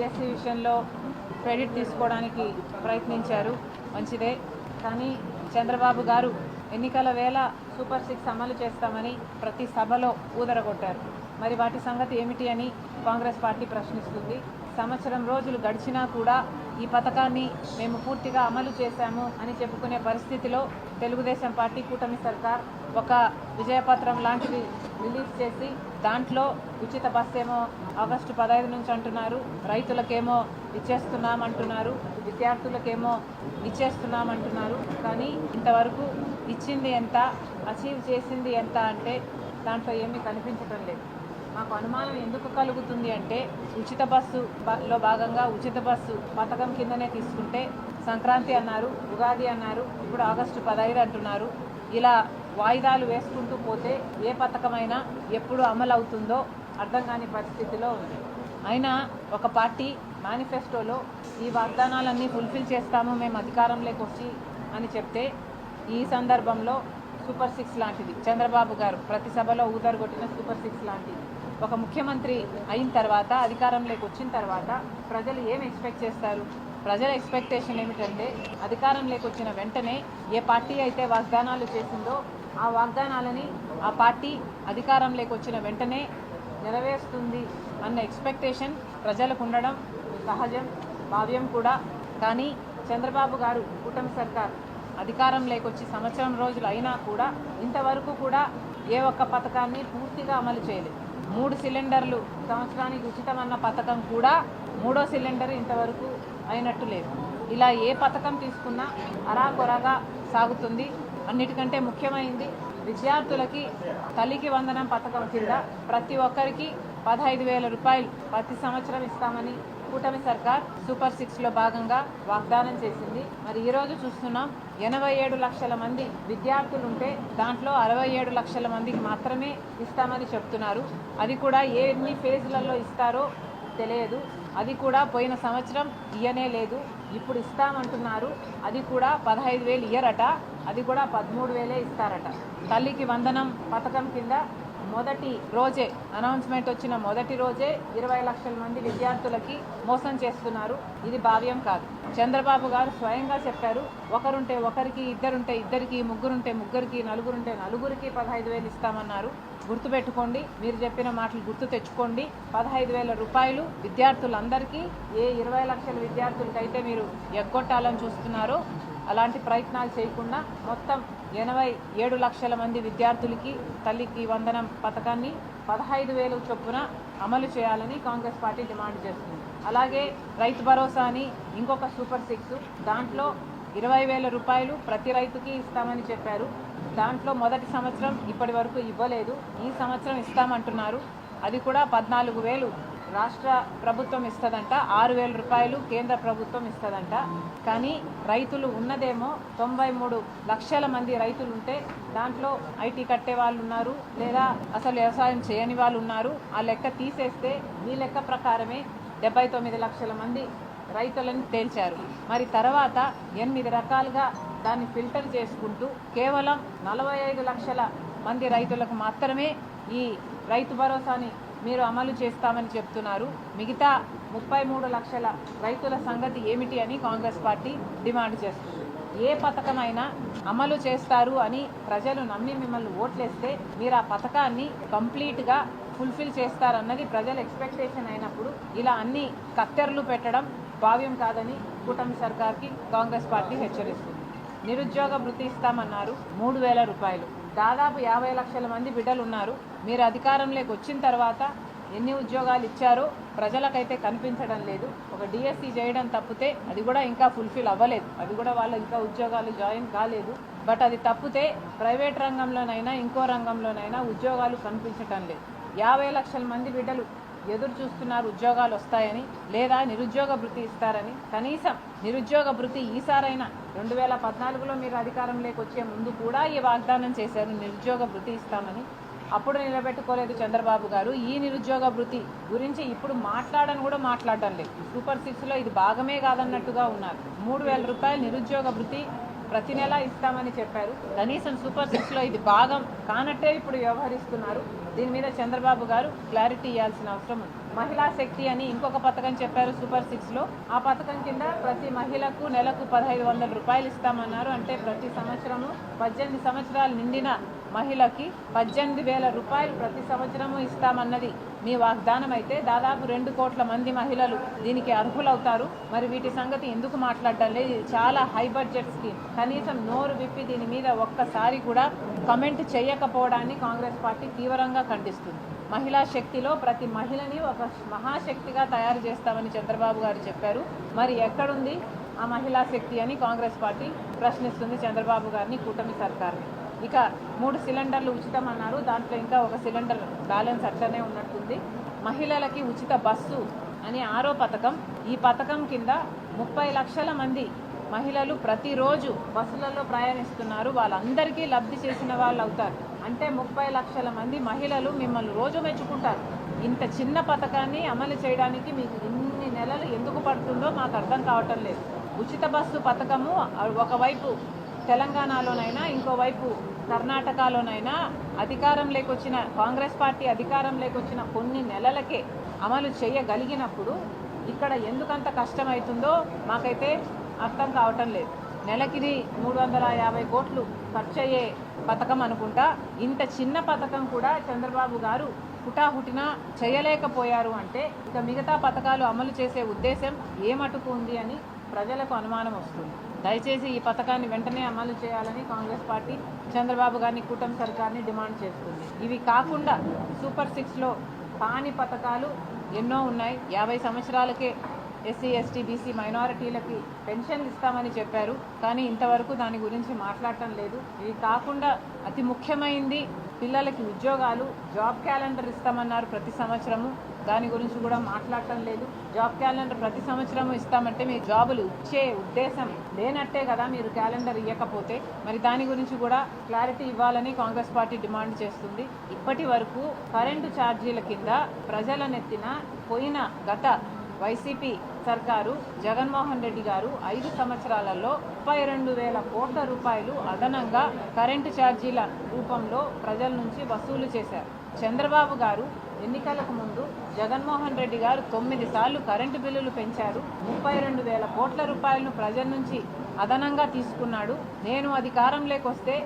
DSC విషయంలో credit తీసుకోవడానికి ప్రయత్నించారు. మంచిదే. కానీ చంద్రబాబు గారు ఎన్నికల వేళ సూపర్ సిక్స్ అమలు చేస్తామని ప్రతి సభలో ఊదరగొట్టారు. మరి వాటి సంగతి ఏమిటి అని కాంగ్రెస్ పార్టీ ప్రశ్నిస్తుంది. సంవత్సరం రోజులు గడిచినా కూడా ఈ పథకాన్ని మేము పూర్తిగా అమలు చేశాము అని చెప్పుకునే పరిస్థితిలో తెలుగుదేశం పార్టీ కూటమి సర్కార్ ఒక విజయపత్రం లాంటిది రిలీజ్ చేసి దాంట్లో ఉచిత బస్ ఏమో ఆగస్టు పదహైదు నుంచి అంటున్నారు. రైతులకేమో ఇచ్చేస్తున్నామంటున్నారు. విద్యార్థులకేమో ఇచ్చేస్తున్నామంటున్నారు. కానీ ఇంతవరకు ఇచ్చింది ఎంత అచీవ్ చేసింది ఎంత అంటే దాంట్లో ఏమీ కనిపించడం లేదు. మాకు అనుమానం ఎందుకు కలుగుతుంది అంటే ఉచిత బస్సు లో భాగంగా ఉచిత బస్సు పథకం కిందనే తీసుకుంటే సంక్రాంతి అన్నారు ఉగాది అన్నారు ఇప్పుడు ఆగస్టు పదహైదు అంటున్నారు. ఇలా వాయిదాలు వేసుకుంటూ పోతే ఏ పథకమైనా ఎప్పుడు అమలు అవుతుందో అర్థం కాని పరిస్థితిలో ఉంది. అయినా ఒక పార్టీ మేనిఫెస్టోలో ఈ వాగ్దానాలన్నీ ఫుల్ఫిల్ చేస్తాము మేము అధికారంలోకి వచ్చి అని చెప్తే ఈ సందర్భంలో సూపర్ సిక్స్ లాంటిది. చంద్రబాబు గారు ప్రతి సభలో ఊదరగొట్టిన సూపర్ సిక్స్ లాంటిది. ఒక ముఖ్యమంత్రి అయిన తర్వాత అధికారంలోకి వచ్చిన తర్వాత ప్రజలు ఏం ఎక్స్పెక్ట్ చేస్తారు? ప్రజల ఎక్స్పెక్టేషన్ ఏమిటంటే అధికారంలోకి వచ్చిన వెంటనే ఏ పార్టీ అయితే వాగ్దానాలు చేసిందో ఆ వాగ్దానాలని ఆ పార్టీ అధికారంలోకి వచ్చిన వెంటనే నెరవేరుస్తుంది అన్న ఎక్స్పెక్టేషన్ ప్రజలకు ఉండడం సహజం భావ్యం కూడా. కానీ చంద్రబాబు గారు కూటమి సర్కార్ అధికారం లేకొచ్చి సంవత్సరం రోజులు అయినా కూడా ఇంతవరకు కూడా ఏ ఒక్క పథకాన్ని పూర్తిగా అమలు చేయలేదు. మూడు సిలిండర్లు సంవత్సరానికి ఉచితమన్న పథకం కూడా మూడో సిలిండర్ ఇంతవరకు అయినట్టు లేదు. ఇలా ఏ పథకం తీసుకున్నా అరాకొరగా సాగుతుంది. అన్నిటికంటే ముఖ్యమైనది విద్యార్థులకి తల్లికి వందనం పథకం కింద ప్రతి ఒక్కరికి పదహైదు వేల రూపాయలు ప్రతి సంవత్సరం ఇస్తామని కూటమి సర్కార్ సూపర్ సిక్స్లో భాగంగా వాగ్దానం చేసింది. మరి ఈరోజు చూస్తున్నాం ఎనభై ఏడు లక్షల మంది విద్యార్థులు ఉంటే దాంట్లో అరవై ఏడు లక్షల మందికి మాత్రమే ఇస్తామని చెప్తున్నారు. అది కూడా ఎన్ని ఫేజ్లలో ఇస్తారో తెలియదు. అది కూడా పోయిన సంవత్సరం ఇయ్యనే లేదు. ఇప్పుడు ఇస్తామంటున్నారు. అది కూడా పదహైదు వేలు ఇయ్యరట. అది కూడా పదమూడు వేలే ఇస్తారట. తల్లికి వందనం పథకం కింద మొదటి రోజే అనౌన్స్మెంట్ వచ్చిన మొదటి రోజే ఇరవై లక్షల మంది విద్యార్థులకి మోసం చేస్తున్నారు. ఇది భావ్యం కాదు. చంద్రబాబు గారు స్వయంగా చెప్పారు ఒకరుంటే ఒకరికి ఇద్దరుంటే ఇద్దరికి ముగ్గురుంటే ముగ్గురికి నలుగురుంటే నలుగురికి పదహైదు వేలు ఇస్తామన్నారు. గుర్తుపెట్టుకోండి మీరు చెప్పిన మాటలు గుర్తు తెచ్చుకోండి. పదహైదు వేల రూపాయలు విద్యార్థులందరికీ ఏ ఇరవై లక్షల విద్యార్థులకైతే మీరు ఎగ్గొట్టాలని చూస్తున్నారో అలాంటి ప్రయత్నాలు చేయకుండా మొత్తం ఎనభై ఏడు లక్షల మంది విద్యార్థులకి తల్లికి వందనం పథకాన్ని పదహైదు వేలు చొప్పున అమలు చేయాలని కాంగ్రెస్ పార్టీ డిమాండ్ చేస్తుంది. అలాగే రైతు భరోసా అని ఇంకొక సూపర్ సిక్స్ దాంట్లో ఇరవై వేల రూపాయలు ప్రతి రైతుకి ఇస్తామని చెప్పారు. దాంట్లో మొదటి సంవత్సరం ఇప్పటి వరకు ఇవ్వలేదు. ఈ సంవత్సరం ఇస్తామంటున్నారు. అది కూడా పద్నాలుగు వేలు రాష్ట్ర ప్రభుత్వం ఇస్తుందంట. ఆరు వేల రూపాయలు కేంద్ర ప్రభుత్వం ఇస్తుందంట. కానీ రైతులు ఉన్నదేమో తొంభై మూడు లక్షల మంది రైతులు ఉంటే దాంట్లో ఐటీ కట్టే వాళ్ళు ఉన్నారు లేదా అసలు వ్యవసాయం చేయని వాళ్ళు ఉన్నారు ఆ లెక్క తీసేస్తే ఈ లెక్క ప్రకారమే డెబ్బై తొమ్మిది లక్షల మంది రైతులను తేల్చారు. మరి తర్వాత ఎనిమిది రకాలుగా దాన్ని ఫిల్టర్ చేసుకుంటూ కేవలం నలభై ఐదు లక్షల మంది రైతులకు మాత్రమే ఈ రైతు భరోసాని మీరు అమలు చేస్తామని చెప్తున్నారు. మిగతా ముప్పై మూడు లక్షల రైతుల సంగతి ఏమిటి అని కాంగ్రెస్ పార్టీ డిమాండ్ చేస్తుంది. ఏ పథకమైనా అమలు చేస్తారు అని ప్రజలు నమ్మి మిమ్మల్ని ఓట్లేస్తే మీరు ఆ పథకాన్ని కంప్లీట్గా ఫుల్ఫిల్ చేస్తారన్నది ప్రజల ఎక్స్పెక్టేషన్ అయినప్పుడు ఇలా అన్ని కత్తెరలు పెట్టడం భావ్యం కాదని కూటమి సర్కార్కి కాంగ్రెస్ పార్టీ హెచ్చరిస్తుంది. నిరుద్యోగ వృత్తి ఇస్తామన్నారు. మూడు వేల రూపాయలు. దాదాపు యాభై లక్షల మంది బిడ్డలు ఉన్నారు మీరు అధికారంలోకి వచ్చిన తర్వాత ఎన్ని ఉద్యోగాలు ఇచ్చారో ప్రజలకైతే కనిపించడం లేదు. ఒక డిఎస్సి చేయడం తప్పితే అది కూడా ఇంకా ఫుల్ఫిల్ అవ్వలేదు. అది కూడా వాళ్ళు ఇంకా ఉద్యోగాలు జాయిన్ కాలేదు. బట్ అది తప్పితే ప్రైవేట్ రంగంలోనైనా ఇంకో రంగంలోనైనా ఉద్యోగాలు కనిపించటం లేదు. యాభై లక్షల మంది బిడ్డలు ఎదురు చూస్తున్నారు ఉద్యోగాలు వస్తాయని లేదా నిరుద్యోగ భృతి ఇస్తారని. కనీసం నిరుద్యోగ భృతి ఈసారైనా రెండు వేల పద్నాలుగులో మీరు అధికారంలోకి వచ్చే ముందు కూడా ఈ వాగ్దానం చేశారు నిరుద్యోగ వృత్తి ఇస్తామని. అప్పుడు నిలబెట్టుకోలేదు చంద్రబాబు గారు. ఈ నిరుద్యోగ వృత్తి గురించి ఇప్పుడు మాట్లాడని కూడా మాట్లాడడం లేదు. సూపర్ సిక్స్లో ఇది భాగమే కాదన్నట్టుగా ఉన్నారు. మూడు వేల రూపాయలు నిరుద్యోగ వృత్తి ప్రతి నెల ఇస్తామని చెప్పారు. కనీసం సూపర్ సిక్స్లో ఇది భాగం కానట్టే ఇప్పుడు వ్యవహరిస్తున్నారు. దీని మీద చంద్రబాబు గారు క్లారిటీ ఇవ్వాల్సిన అవసరం ఉంది. మహిళా శక్తి అని ఇంకొక పథకం చెప్పారు సూపర్ సిక్స్లో ఆ పథకం కింద ప్రతి మహిళకు నెలకు పదహైదు వందల రూపాయలు ఇస్తామన్నారు. అంటే ప్రతి సంవత్సరము పద్దెనిమిది సంవత్సరాలు నిండిన మహిళకి పద్దెనిమిది వేల రూపాయలు ప్రతి సంవత్సరము ఇస్తామన్నది మీ వాగ్దానం అయితే దాదాపు రెండు కోట్ల మంది మహిళలు దీనికి అర్హులవుతారు. మరి వీటి సంగతి ఎందుకు మాట్లాడడం లేదు? చాలా హై బడ్జెట్ స్కీమ్. కనీసం నోరు విప్పి దీని మీద ఒక్కసారి కూడా కమెంట్ చేయకపోవడాన్ని కాంగ్రెస్ పార్టీ తీవ్రంగా ఖండిస్తుంది. మహిళా శక్తిలో ప్రతి మహిళని ఒక మహాశక్తిగా తయారు చేస్తామని చంద్రబాబు గారు చెప్పారు. మరి ఎక్కడుంది ఆ మహిళా శక్తి అని కాంగ్రెస్ పార్టీ ప్రశ్నిస్తుంది చంద్రబాబు గారిని కూటమి సర్కార్ని. ఇక మూడు సిలిండర్లు ఉచితం అన్నారు దాంట్లో ఇంకా ఒక సిలిండర్ బ్యాలెన్స్ అట్లనే ఉన్నట్టుంది. మహిళలకి ఉచిత బస్సు అనే ఆరో పథకం ఈ పథకం కింద ముప్పై లక్షల మంది మహిళలు ప్రతిరోజు బస్సులలో ప్రయాణిస్తున్నారు. వాళ్ళందరికీ లబ్ధి చేసిన వాళ్ళు అవుతారు అంటే ముప్పై లక్షల మంది మహిళలు మిమ్మల్ని రోజు మెచ్చుకుంటారు. ఇంత చిన్న పథకాన్ని అమలు చేయడానికి మీకు ఇన్ని నెలలు ఎందుకు పడుతుందో మాకు అర్థం కావటం లేదు. ఉచిత బస్సు పథకము ఒకవైపు తెలంగాణలోనైనా ఇంకోవైపు కర్ణాటకలోనైనా అధికారం లేకొచ్చిన కాంగ్రెస్ పార్టీ అధికారం లేకొచ్చిన కొన్ని నెలలకే అమలు చేయగలిగినప్పుడు ఇక్కడ ఎందుకంత కష్టమవుతుందో మాకైతే అర్థం కావటం లేదు. నెలకిది మూడు వందల యాభై కోట్లు ఖర్చు అయ్యే పథకం అనుకుంటా. ఇంత చిన్న పథకం కూడా చంద్రబాబు గారు హుటాహుటిన చేయలేకపోయారు అంటే ఇక మిగతా పథకాలు అమలు చేసే ఉద్దేశం ఏ మటుకు ఉంది అని ప్రజలకు అనుమానం వస్తుంది. దయచేసి ఈ పథకాన్ని వెంటనే అమలు చేయాలని కాంగ్రెస్ పార్టీ చంద్రబాబు గారిని కూటమి సర్కార్ని డిమాండ్ చేస్తుంది. ఇవి కాకుండా సూపర్ సిక్స్లో కాని పథకాలు ఎన్నో ఉన్నాయి. యాభై సంవత్సరాలకే ఎస్సీ ఎస్టీ బీసీ మైనారిటీలకి పెన్షన్లు ఇస్తామని చెప్పారు. కానీ ఇంతవరకు దాని గురించి మాట్లాడటం లేదు. ఇది కాకుండా అతి ముఖ్యమైనది పిల్లలకి ఉద్యోగాలు జాబ్ క్యాలెండర్ ఇస్తామన్నారు ప్రతి సంవత్సరము. దాని గురించి కూడా మాట్లాడటం లేదు. జాబ్ క్యాలెండర్ ప్రతి సంవత్సరము ఇస్తామంటే మీ జాబులు ఇచ్చే ఉద్దేశం లేనట్టే కదా మీరు క్యాలెండర్ ఇవ్వకపోతే మరి దాని గురించి కూడా క్లారిటీ ఇవ్వాలని కాంగ్రెస్ పార్టీ డిమాండ్ చేస్తుంది. ఇప్పటి వరకు కరెంటు ఛార్జీల కింద ప్రజల నెత్తిన పోయిన గత వైసీపీ సర్కారు జగన్మోహన్ రెడ్డి గారు ఐదు సంవత్సరాలలో ముప్పై రెండు వేల కోట్ల రూపాయలు అదనంగా కరెంటు ఛార్జీల రూపంలో ప్రజల నుంచి వసూలు చేశారు. చంద్రబాబు గారు ఎన్నికలకు ముందు జగన్మోహన్ రెడ్డి గారు తొమ్మిది సార్లు కరెంటు బిల్లులు పెంచారు. ముప్పై రెండు వేల కోట్ల రూపాయలను ప్రజల నుంచి అదనంగా తీసుకున్నాడు. నేను అధికారంలోకి వస్తే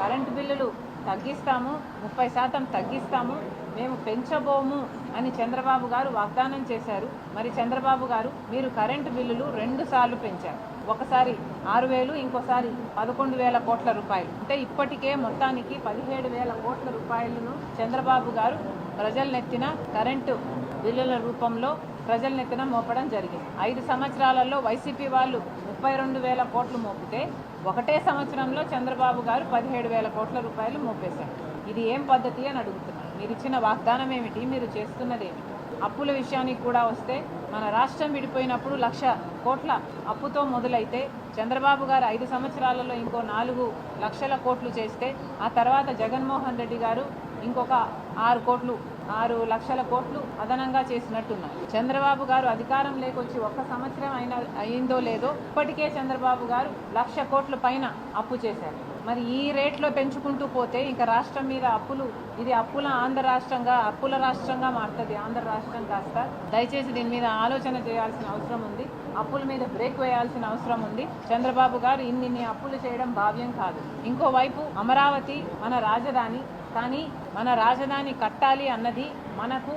కరెంటు బిల్లులు తగ్గిస్తాము ముప్పై శాతం తగ్గిస్తాము మేము పెంచబోము అని చంద్రబాబు గారు వాగ్దానం చేశారు. మరి చంద్రబాబు గారు మీరు కరెంటు బిల్లులు రెండు సార్లు పెంచారు. ఒకసారి ఆరు వేలు ఇంకోసారి పదకొండు వేల కోట్ల రూపాయలు. అంటే ఇప్పటికే మొత్తానికి పదిహేడు వేల కోట్ల రూపాయలను చంద్రబాబు గారు ప్రజలనెత్తిన కరెంటు బిల్లుల రూపంలో ప్రజలనెత్తిన మోపడం జరిగింది. ఐదు సంవత్సరాలలో వైసీపీ వాళ్ళు ముప్పై రెండు వేల కోట్లు మోపితే ఒకటే సంవత్సరంలో చంద్రబాబు గారు పదిహేడు వేల కోట్ల రూపాయలు మోపేశారు. ఇది ఏం పద్ధతి అని అడుగుతున్నారు. మీరు ఇచ్చిన వాగ్దానం ఏమిటి? మీరు చేస్తున్నది ఏమిటి? అప్పుల విషయానికి కూడా వస్తే మన రాష్ట్రం విడిపోయినప్పుడు లక్ష కోట్ల అప్పుతో మొదలైతే చంద్రబాబు గారు ఐదు సంవత్సరాలలో ఇంకో నాలుగు లక్షల కోట్లు చేస్తే ఆ తర్వాత జగన్మోహన్ రెడ్డి గారు ఇంకొక ఆరు కోట్లు ఆరు లక్షల కోట్లు అదనంగా చేసినట్టున్నారు చంద్రబాబు గారు అధికారం లేకొచ్చి ఒక్క సంవత్సరం అయిన అయిందో లేదో ఇప్పటికే చంద్రబాబు గారు లక్ష కోట్ల పైన అప్పు చేశారు. మరి ఈ రేట్లో పెంచుకుంటూ పోతే ఇంకా రాష్ట్రం మీద అప్పులు ఇది అప్పుల ఆంధ్ర రాష్ట్రంగా అప్పుల రాష్ట్రంగా మారుతుంది ఆంధ్ర రాష్ట్రం కాస్త. దయచేసి దీని మీద ఆలోచన చేయాల్సిన అవసరం ఉంది. అప్పుల మీద బ్రేక్ వేయాల్సిన అవసరం ఉంది. చంద్రబాబు గారు ఇన్ని అప్పులు చేయడం భావ్యం కాదు. ఇంకోవైపు అమరావతి మన రాజధాని కానీ మన రాజధాని కట్టాలి అన్నది మనకు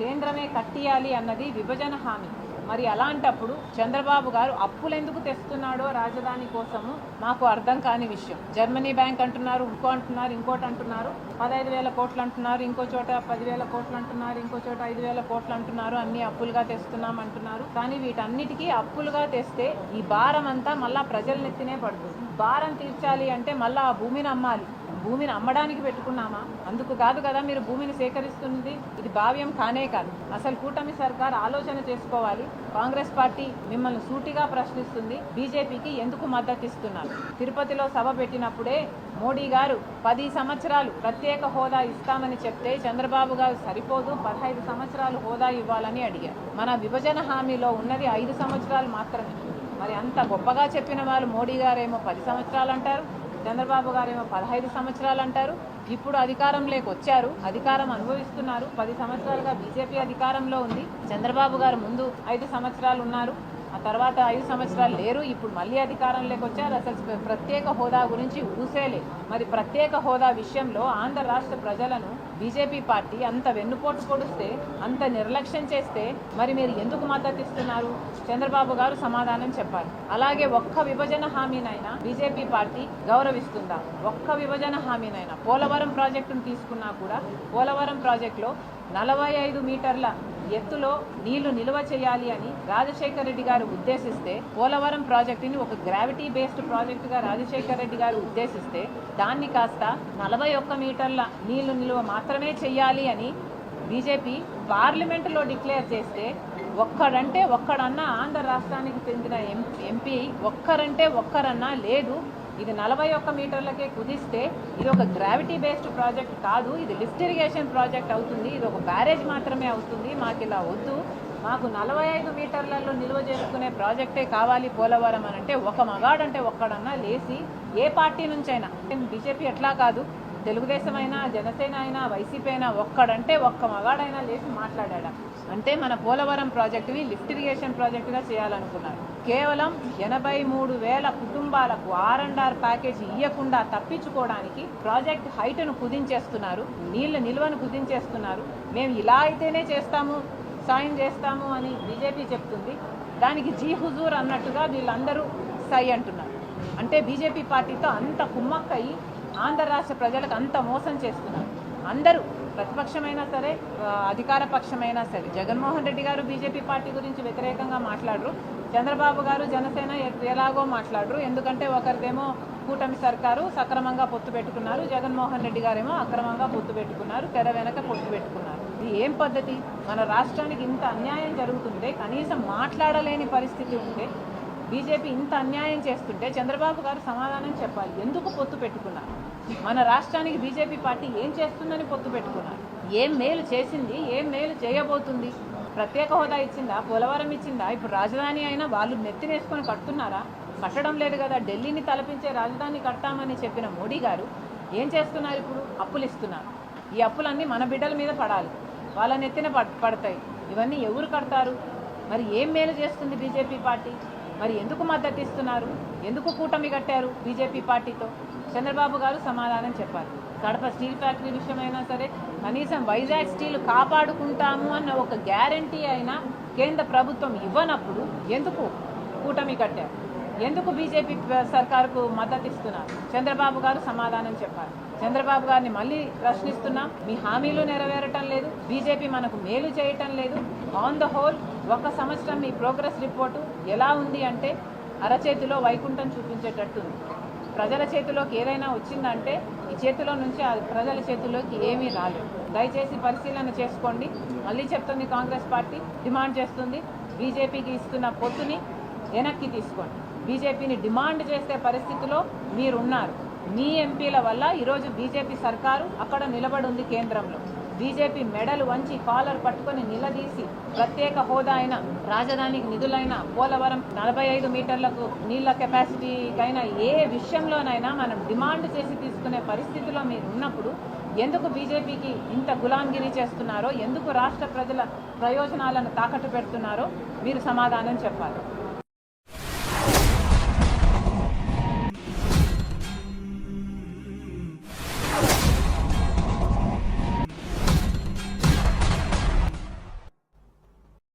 కేంద్రమే కట్టియాలి అన్నది విభజన హామీ. మరి అలాంటప్పుడు చంద్రబాబు గారు అప్పులు ఎందుకు తెస్తున్నాడో రాజధాని కోసము మాకు అర్థం కాని విషయం. జర్మనీ బ్యాంక్ అంటున్నారు ఇంకో అంటున్నారు ఇంకోటి అంటున్నారు పదహైదు వేల కోట్లు అంటున్నారు ఇంకో చోట పదివేల కోట్లు అంటున్నారు ఇంకో చోట ఐదు వేల కోట్లు అంటున్నారు అన్ని అప్పులుగా తెస్తున్నాం అంటున్నారు. కానీ వీటన్నిటికీ అప్పులుగా తెస్తే ఈ భారం అంతా మళ్ళా ప్రజల నెత్తినే పడుతుంది. భారం తీర్చాలి అంటే మళ్ళా ఆ భూమిని అమ్మాలి. భూమిని అమ్మడానికి పెట్టుకున్నామా? అందుకు కాదు కదా మీరు భూమిని సేకరిస్తున్నది ఇది భావ్యం కానే కాదు. అసలు కూటమి సర్కార్ ఆలోచన చేసుకోవాలి. కాంగ్రెస్ పార్టీ మిమ్మల్ని సూటిగా ప్రశ్నిస్తుంది. బీజేపీకి ఎందుకు మద్దతు ఇస్తున్నారు తిరుపతిలో సభ పెట్టినప్పుడే మోడీ గారు పది సంవత్సరాలు ప్రత్యేక హోదా ఇస్తామని చెప్తే చంద్రబాబు గారు సరిపోదు. పదహైదు సంవత్సరాలు హోదా ఇవ్వాలని అడిగారు. మన విభజన హామీలో ఉన్నది ఐదు సంవత్సరాలు మాత్రమే. మరి అంత గొప్పగా చెప్పిన వాళ్ళు మోడీ గారేమో పది సంవత్సరాలు అంటారు? చంద్రబాబు గారేమో పదహైదు సంవత్సరాలు అంటారు. ఇప్పుడు అధికారంలోకి వచ్చారు. అధికారం అనుభవిస్తున్నారు. పది సంవత్సరాలుగా బీజేపీ అధికారంలో ఉంది. చంద్రబాబు గారు ముందు ఐదు సంవత్సరాలు ఉన్నారు. తర్వాత ఐదు సంవత్సరాలు లేరు. ఇప్పుడు మళ్ళీ అధికారంలోకి వచ్చారు. అసలు ప్రత్యేక హోదా గురించి ఊసేలే మరి ప్రత్యేక హోదా విషయంలో ఆంధ్ర రాష్ట్ర ప్రజలను బీజేపీ పార్టీ అంత వెన్నుపోటు పొడిస్తే అంత నిర్లక్ష్యం చేస్తే మరి మీరు ఎందుకు మద్దతు ఇస్తున్నారు? చంద్రబాబు గారు సమాధానం చెప్పాలి. అలాగే ఒక్క విభజన హామీనైనా బీజేపీ పార్టీ గౌరవిస్తుందా? ఒక్క విభజన హామీనైనా పోలవరం ప్రాజెక్టును తీసుకున్నా కూడా పోలవరం ప్రాజెక్టులో నలభై ఐదు మీటర్ల ఎత్తులో నీళ్ళు నిల్వ చేయాలి అని రాజశేఖర రెడ్డి గారు ఉద్దేశిస్తే పోలవరం ప్రాజెక్టుని ఒక గ్రావిటీ బేస్డ్ ప్రాజెక్టుగా రాజశేఖర రెడ్డి గారు ఉద్దేశిస్తే దాన్ని కాస్త నలభై ఒక్క మీటర్ల నీళ్ళు నిల్వ మాత్రమే చేయాలి అని బీజేపీ పార్లమెంటులో డిక్లేర్ చేస్తే ఒక్కడంటే ఒక్కడన్నా ఆంధ్ర రాష్ట్రానికి చెందిన ఎం ఎంపీ ఒక్కరంటే ఒక్కరన్నా లేదు ఇది నలభై ఒక్క మీటర్లకే కుదిస్తే ఇది ఒక గ్రావిటీ బేస్డ్ ప్రాజెక్ట్ కాదు ఇది లిఫ్ట్ ఇరిగేషన్ ప్రాజెక్ట్ అవుతుంది ఇది ఒక బ్యారేజ్ మాత్రమే అవుతుంది మాకు ఇలా వద్దు. మాకు నలభై ఐదు మీటర్లలో నిల్వ చేసుకునే ప్రాజెక్టే కావాలి పోలవరం అని అంటే ఒక మగాడంటే ఒక్కడన్నా లేచి ఏ పార్టీ నుంచైనా. బీజేపీ ఎట్లా కాదు తెలుగుదేశం అయినా జనసేన అయినా వైసీపీ అయినా ఒక్కడంటే ఒక్క మగాడైనా లేచి మాట్లాడా అంటే మన పోలవరం ప్రాజెక్టుని లిఫ్ట్ ఇరిగేషన్ ప్రాజెక్టుగా చేయాలనుకున్నారు. కేవలం ఎనభై మూడు వేల కుటుంబాలకు ఆర్ అండ్ ఆర్ ప్యాకేజ్ ఇవ్వకుండా తప్పించుకోవడానికి ప్రాజెక్ట్ హైట్ను కుదించేస్తున్నారు నీళ్ళ నిల్వను కుదించేస్తున్నారు. మేము ఇలా అయితేనే చేస్తాము సాయం చేస్తాము అని బీజేపీ చెప్తుంది. దానికి జీ హుజూర్ అన్నట్టుగా వీళ్ళందరూ సై అంటున్నారు. అంటే బీజేపీ పార్టీతో అంత కుమ్మక్కయి ఆంధ్ర రాష్ట్ర ప్రజలకు అంత మోసం చేస్తున్నారు. అందరూ ప్రతిపక్షమైనా సరే అధికార పక్షమైనా సరే జగన్మోహన్ రెడ్డి గారు బీజేపీ పార్టీ గురించి వ్యతిరేకంగా మాట్లాడరు. చంద్రబాబు గారు జనసేన ఎలాగో మాట్లాడరు. ఎందుకంటే ఒకరిదేమో కూటమి సర్కారు సక్రమంగా పొత్తు పెట్టుకున్నారు. జగన్మోహన్ రెడ్డి గారేమో అక్రమంగా పొత్తు పెట్టుకున్నారు. తెర వెనక పొత్తు పెట్టుకున్నారు. ఇది ఏం పద్ధతి? మన రాష్ట్రానికి ఇంత అన్యాయం జరుగుతుంటే కనీసం మాట్లాడలేని పరిస్థితి ఉంటే బీజేపీ ఇంత అన్యాయం చేస్తుంటే చంద్రబాబు గారు సమాధానం చెప్పాలి. ఎందుకు పొత్తు పెట్టుకున్నారు? మన రాష్ట్రానికి బీజేపీ పార్టీ ఏం చేస్తుందని పొత్తు పెట్టుకున్నారు. ఏం మేలు చేసింది ఏం మేలు చేయబోతుంది? ప్రత్యేక హోదా ఇచ్చిందా పోలవరం ఇచ్చిందా? ఇప్పుడు రాజధాని అయినా వాళ్ళు నెత్తినేసుకొని కడుతున్నారా? కట్టడం లేదు కదా ఢిల్లీని తలపించే రాజధాని కడతామని చెప్పిన మోడీ గారు ఏం చేస్తున్నారు ఇప్పుడు? అప్పులు ఇస్తున్నారు. ఈ అప్పులన్నీ మన బిడ్డల మీద పడాలి. వాళ్ళ నెత్తిన పడ్- పడతాయి. ఇవన్నీ ఎవరు కడతారు? మరి ఏం మేలు చేస్తుంది బీజేపీ పార్టీ? మరి ఎందుకు మద్దతు ఇస్తున్నారు ఎందుకు కూటమి కట్టారు బీజేపీ పార్టీతో? చంద్రబాబు గారు సమాధానం చెప్పాలి కడప స్టీల్ ఫ్యాక్టరీ విషయమైనా సరే కనీసం వైజాగ్ స్టీల్ కాపాడుకుంటాము అన్న ఒక గ్యారంటీ అయినా కేంద్ర ప్రభుత్వం ఇవ్వనప్పుడు ఎందుకు కూటమి కట్టారు? ఎందుకు బీజేపీ సర్కారుకు మద్దతు ఇస్తున్నారు? చంద్రబాబు గారు సమాధానం చెప్పాలి చంద్రబాబు గారిని మళ్ళీ ప్రశ్నిస్తున్నాం. మీ హామీలు నెరవేరటం లేదు. బీజేపీ మనకు మేలు చేయటం లేదు. ఆన్ ద హోల్ ఒక సంవత్సరం మీ ప్రోగ్రెస్ రిపోర్టు ఎలా ఉంది అంటే అరచేతిలో వైకుంఠం చూపించేటట్టుంది. ప్రజల చేతిలోకి ఏదైనా వచ్చిందంటే ఈ చేతిలో నుంచి ఆ ప్రజల చేతిలోకి ఏమీ రాలేదు. దయచేసి పరిశీలన చేసుకోండి. మళ్ళీ చెప్తుంది కాంగ్రెస్ పార్టీ డిమాండ్ చేస్తుంది. బీజేపీకి ఇస్తున్న పొత్తుని వెనక్కి తీసుకోండి. బీజేపీని డిమాండ్ చేసే పరిస్థితిలో మీరున్నారు. మీ ఎంపీల వల్ల ఈరోజు బీజేపీ సర్కారు అక్కడ నిలబడి ఉంది కేంద్రంలో. బీజేపీ మెడలు వంచి కాలర్ పట్టుకొని నిలదీసి ప్రత్యేక హోదా అయిన రాజధానికి నిధులైన పోలవరం నలభై ఐదు మీటర్లకు నీళ్ళ కెపాసిటీకైనా ఏ విషయంలోనైనా మనం డిమాండ్ చేసి తీసుకునే పరిస్థితిలో మీరు ఉన్నప్పుడు ఎందుకు బీజేపీకి ఇంత గులాంగిరి చేస్తున్నారో ఎందుకు రాష్ట్ర ప్రజల ప్రయోజనాలను తాకట్టు పెడుతున్నారో మీరు సమాధానం చెప్పాలి.